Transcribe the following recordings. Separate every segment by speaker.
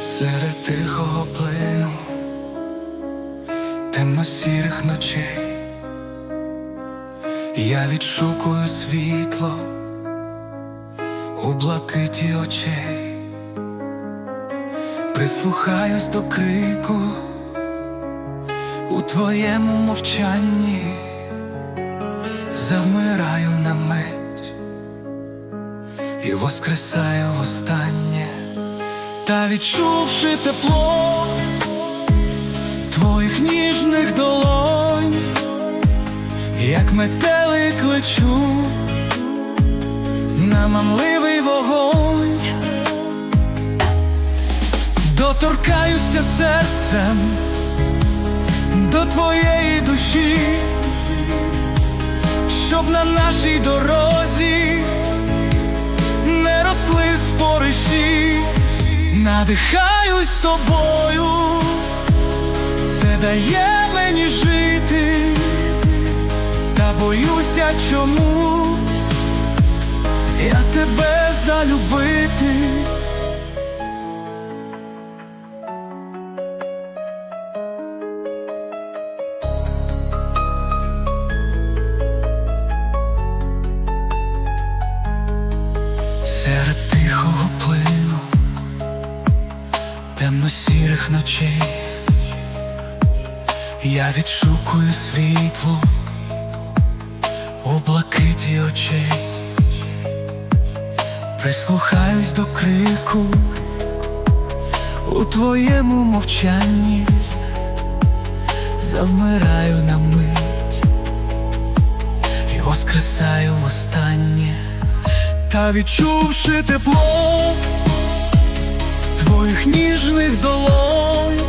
Speaker 1: Серед тихого плину темно-сірих ночей. Я відшукую світло у блакиті очей, прислухаюсь до крику у твоєму мовчанні, завмираю на мить і воскресаю востаннє. Та відчувши тепло твоїх ніжних долонь, як метелик лечу на мамливий вогонь, доторкаюся серцем до твоєї душі, щоб на нашій дорозі Надихаюсь тобою, це дає мені жити, та боюся чомусь. Я тебе залюбити. Серед тихого плину темно-сірих ночей. Я відшукую світло у блакиті очей, прислухаюсь до крику у твоєму мовчанні, завмираю на мить і воскресаю востаннє, та відчувши тепло ніжних долонь,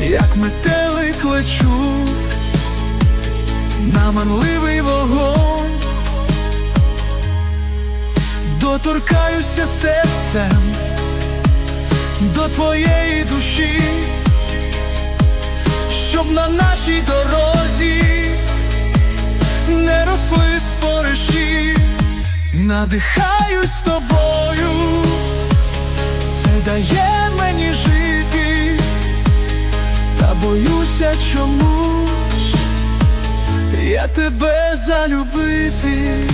Speaker 1: як метелик лечу на манливий вогонь, доторкаюся серцем до твоєї душі, щоб на нашій дорозі не росли спориші, надихаюсь тобою це дає мені жити, та боюся чомусь. Я тебе залюбити.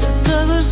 Speaker 1: Я тебе